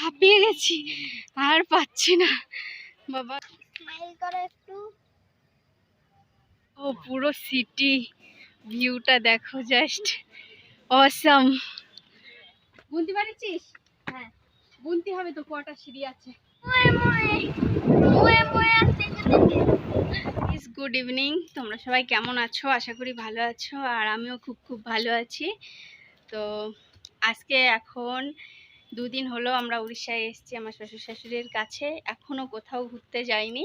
হাঁপিয়ে গেছি আর পাচ্ছি না। বাবা। একটু। ও পুরো সিটি ভিউটা দেখো জাস্ট অসাম বুনতে পারিছিস হ্যাঁ। বুনতে হবে তো কটা সিঁড়ি আছে? গুড ইভিনিং তোমরা সবাই কেমন আছো? আশা করি ভালো আছো আর আমিও খুব খুব ভালো আছি। তো আজকে এখন দুদিন হলো আমরা উড়িষ্যায় এসেছি আমার শ্বশুর শাশুড়ির কাছে। এখনও কোথাও ঘুরতে যাইনি।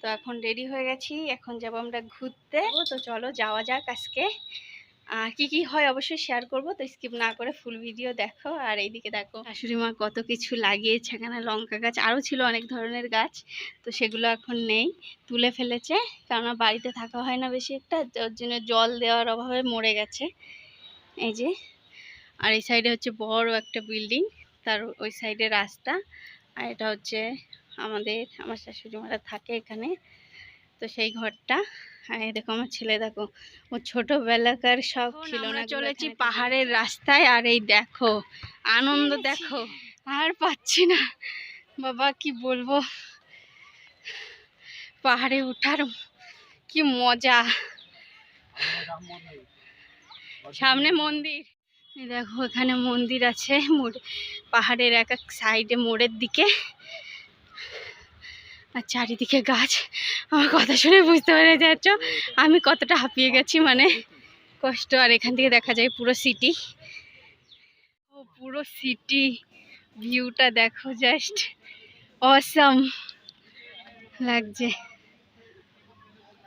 তো এখন রেডি হয়ে গেছি, এখন যাব আমরা ঘুরতে। তো চলো যাওয়া যাক আজকে। কি কি হয় অবশ্যই শেয়ার করব, তো স্কিপ না করে ফুল ভিডিও দেখো। আর এইদিকে দেখো, শাশুড়ি মা কত কিছু লাগিয়েছে, এখানে লঙ্কা গাছ, আরও ছিল অনেক ধরনের গাছ। তো সেগুলো এখন নেই, তুলে ফেলেছে। কেননা বাড়িতে থাকা হয় না বেশি একটা ওর জন্য জল দেওয়ার অভাবে মরে গেছে। এই যে, আর এই সাইডে হচ্ছে বড় একটা বিল্ডিং তার ওই সাইডে রাস্তা। আর এটা হচ্ছে আমাদের আমার শাশুড়ি মারা থাকে এখানে। তো সেই ঘরটা। আর দেখো আমার ছেলে দেখো ও ছোটবেলাকার সব ছিল না চলেছি পাহাড়ের রাস্তায়। আর এই দেখো আনন্দ দেখো আর পাচ্ছি না। বাবা কি বলব? পাহাড়ে ওঠার কি মজা। সামনে মন্দির। দেখো, এখানে মন্দির আছে, মোড়, পাহাড়ের এক এক সাইডে, মোড়ের দিকে। আর চারিদিকে গাছ। আমার কথা শুনে বুঝতে পেরে যাচ্ছ, আমি কতটা হাঁপিয়ে গেছি মানে কষ্ট। আর এখান থেকে দেখা যায় পুরো সিটি। ও, পুরো সিটি ভিউটা দেখো জাস্ট। অসাম লাগছে।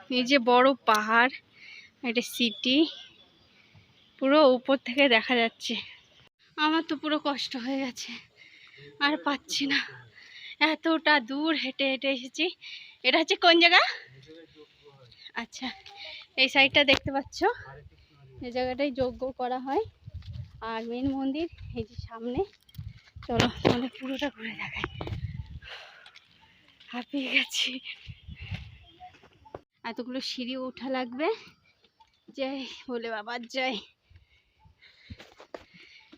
এই যে বড় পাহাড়, এটা সিটি। পুরো উপর থেকে দেখা যাচ্ছে। আমার তো পুরো কষ্ট হয়ে গেছে। আর পাচ্ছি না। এতটা দূর হেঁটে হেঁটে এসেছি। এটা হচ্ছে কোন জায়গা? আচ্ছা এই সাইডটা দেখতে পাচ্ছ? এই জায়গাটাই যজ্ঞ করা হয়। আর মেন মন্দির, এই যে সামনে। চলো, তোমাদের পুরোটা ঘুরে দেখাই। হাঁপিয়ে গেছি। এতগুলো সিঁড়ি ওঠা লাগবে। যাই, বলে বাবার যাই।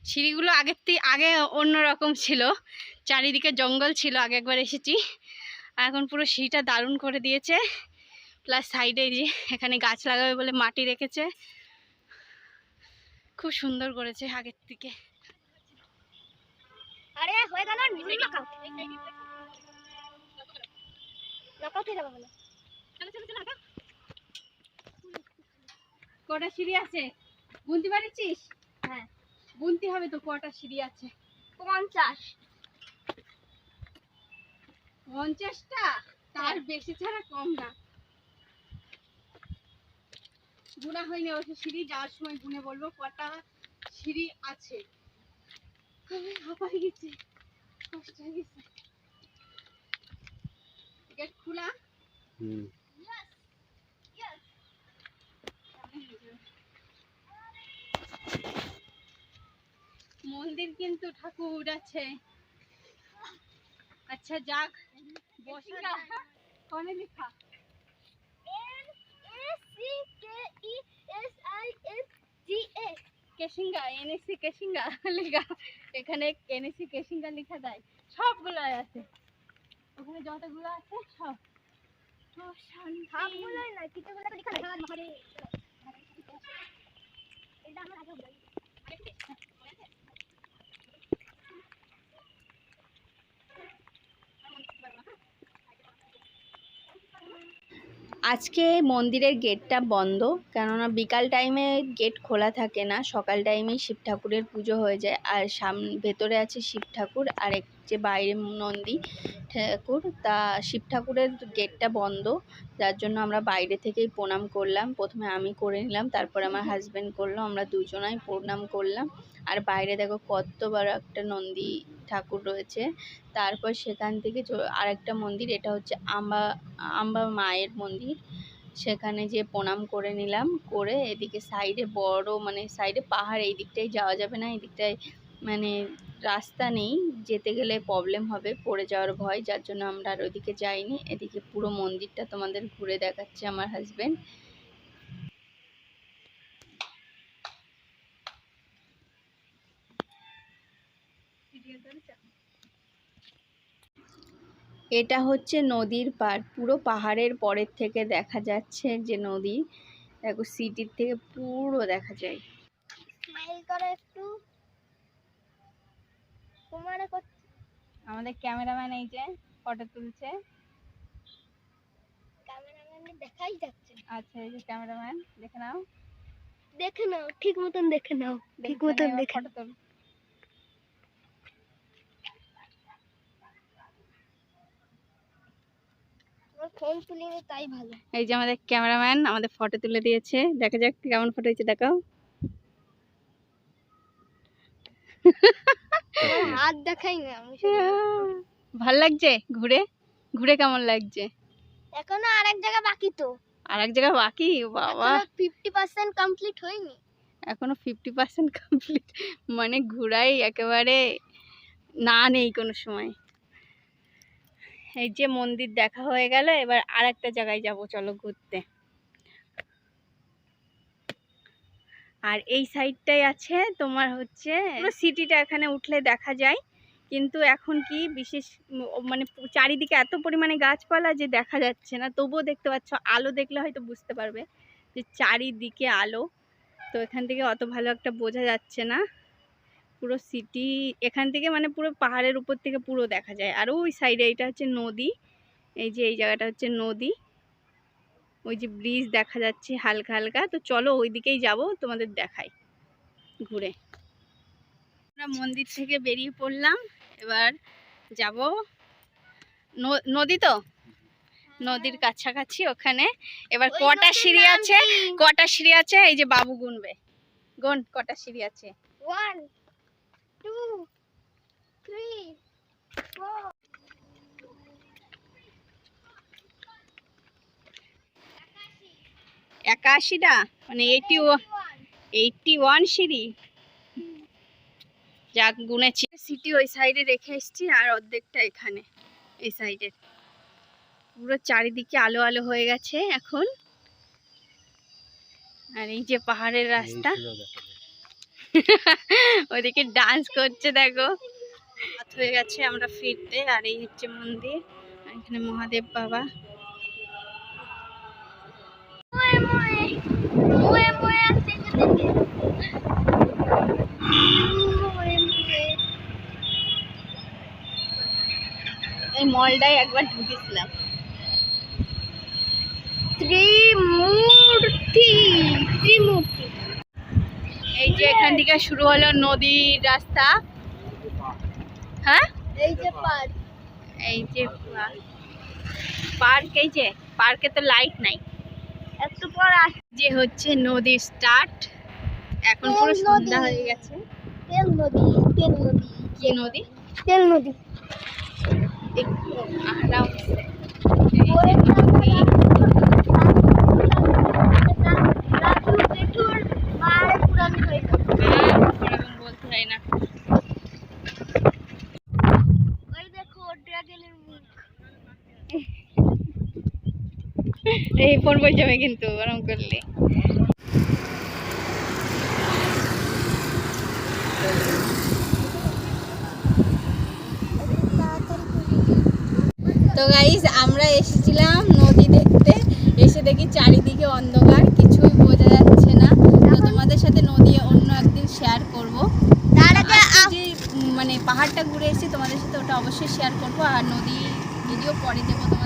সিঁড়িগুলো আগের থেকে আগে অন্য রকম ছিল। চারিদিকে জঙ্গল ছিল আগে একবার এসেছি। আর এখন পুরো সিঁড়িটা দারুণ করে দিয়েছে। প্লাস সাইডে যে এখানে গাছ লাগাবে বলে মাটি রেখেছে। খুব সুন্দর করেছে আগের থেকে আরে হয়ে গেল কটা সিঁড়ি আছে? গুনতে পারিছিস গুনতে হবে তো, কটা সিঁড়ি আছে? পঞ্চাশ। পঞ্চাশটা? তার বেশি ছাড়া কম না। গুণা হয়নি অবশ্য সিঁড়ি, যাওয়ার সময় গুনে বলব, কটা সিঁড়ি আছে? কষ্ট হয়ে গেছে। গেট খোলা। মন্দির কিন্তু ঠাকুর আছে। আচ্ছা যাক বসা যাক। কনে লেখা? C K S I S G A. Kesinga Kesinga লেখা। এখানে কেশিঙ্গা লেখা দেয় সবগুলো আছে। ওখানে যতগুলো আছে সব। তো না কিছুগুলো লেখা নাই। এটা আমার আগে আজকে মন্দিরের গেটটা বন্ধ, কেননা বিকাল টাইমে গেট খোলা থাকে না। সকাল টাইমেই শিব ঠাকুরের পুজো হয়ে যায়। আর সাম, ভেতরে আছে শিব ঠাকুর, আর এক যে বাইরে নন্দী ঠাকুর, তা শিব ঠাকুরের গেটটা বন্ধ। যার জন্য আমরা বাইরে থেকেই প্রণাম করলাম। প্রথমে আমি করে নিলাম, তারপর আমার হাজব্যান্ড করল, আমরা দুজনাই প্রণাম করলাম। আর বাইরে দেখো কত বড় একটা নন্দী ঠাকুর রয়েছে। তারপর সেখান থেকে আরেকটা মন্দির, এটা হচ্ছে আম্বা আম্বা মায়ের মন্দির। সেখানে যে প্রণাম করে নিলাম, করে এদিকে সাইডে বড় মানে সাইডে পাহাড়, এই দিকটায় যাওয়া যাবে না, এই দিকটায় মানে রাস্তা নেই, যেতে গেলে প্রবলেম হবে, পড়ে যাওয়ার ভয়, যার জন্য আমরা আর ওইদিকে যাইনি। এদিকে পুরো মন্দিরটা তোমাদের ঘুরে দেখাচ্ছে আমার হাজবেন্ড এটা হচ্ছে নদীর পাড়। পুরো পাহাড়ের পরের থেকে দেখা যাচ্ছে যে নদী দেখো সিটির থেকে পুরো দেখা যায়। একটু। আমাদের ক্যামেরাম্যান এই যে ফটো তুলছে। দেখাই যাচ্ছে। আচ্ছা এই যে ক্যামেরাম্যান দেখে নাও। দেখে নাও ঠিক মতন দেখে নাও। ঠিক মতন দেখে ফটো তুল আমার ফোন তুলিনি তাই ভালো এই যে আমাদের ক্যামেরাম্যান আমাদের ফটো তুলে দিয়েছে। দেখা যাক কেমন ফটো হয়েছে দেখাও। আমার হাত দেখাই না ভালো লাগছে ঘুরে? ঘুরে কেমন লাগছে? এখনও আরেক জায়গা বাকি তো। আর এক জায়গায় বাকি? বাবা। ফিফটি পার্সেন্ট কমপ্লিট হয়নি। এখনও ফিফটি পার্সেন্ট কমপ্লিট মানে ঘুরাই একেবারে না নেই কোনো সময়। এই যে মন্দির দেখা হয়ে গেল, এবার আর একটা জায়গায় যাব, চলো ঘুরতে। আর এই সাইডটাই আছে তোমার হচ্ছে, পুরো সিটিটা এখানে উঠলে দেখা যায়। কিন্তু এখন কি বিশেষ মানে চারিদিকে এত পরিমাণে গাছপালা যে দেখা যাচ্ছে না। তবুও দেখতে পাচ্ছ, আলো দেখলে হয়তো বুঝতে পারবে যে চারিদিকে আলো। তো এখান থেকে অত ভালো একটা বোঝা যাচ্ছে না। পুরো সিটি এখান থেকে মানে পুরো পাহাড়ের উপর থেকে পুরো দেখা যায়। আর ওই সাইডে এটা হচ্ছে নদী। এই যে এই জায়গাটা হচ্ছে নদী। ওই যে ব্রিজ দেখা যাচ্ছে হালকা হালকা। তো চলো ওই দিকেই যাব তোমাদের দেখাই ঘুরে। আমরা মন্দির থেকে বেরিয়ে পড়লাম। এবার যাব নদী তো? নদীর কাছাকাছি ওখানে। এবার কটা সিঁড়ি আছে? কটা সিঁড়ি আছে? এই যে বাবু গুনবে। গুন কটা সিঁড়ি আছে? ওয়ান একাশিটা? মানে এইটি এইটটি ওয়ান সিঁড়ি? যাক গুনেছি। সিটি ওই সাইডে রেখে এসেছি আর অর্ধেকটা এখানে এই সাইডে। পুরো চারিদিকে আলো আলো হয়ে গেছে এখন। আর এই যে পাহাড়ের রাস্তা। ওইদিকে ডান্স করছে, দেখো। রাত হয়ে গেছে, আমরা ফিরতে, আর এই হচ্ছে মন্দির এখানে মহাদেব বাবা। এই মলটায় একবার ঢুকেছিলাম। ত্রিমূর্তি ত্রিমূর্তি। এই যে এখান থেকে শুরু হলো নদীর রাস্তা। হ্যাঁ? এই যে পার্ক। এই যে পার্ক। এই যে পার্কে তো লাইট নাই। একটু পর যে হচ্ছে নদীর স্টার্ট। এখন পুরো সন্ধ্যা হয়ে গেছে। তেল নদী তেল নদী। কি নদী? তেল নদী। একটু আরামসে ওরে এই যে নদী। রাজু জেঠুর মায়ের পুরানি হয়ে গেছে হ্যাঁ, ওরকম বলতে হয় না ওই দেখো ড্রাগনের মুখ এই ফোন বই যাবে কিন্তু ওরকম করলে। তো গাইজ আমরা এসেছিলাম নদী দেখতে। এসে দেখি চারিদিকে অন্ধকার কিছুই বোঝা যাচ্ছে না। তো তোমাদের সাথে নদী অন্য একদিন শেয়ার করব। মানে পাহাড়টা ঘুরে এসে তোমাদের সাথে ওটা অবশ্যই শেয়ার করব। আর নদী ভিডিও পরে দেবো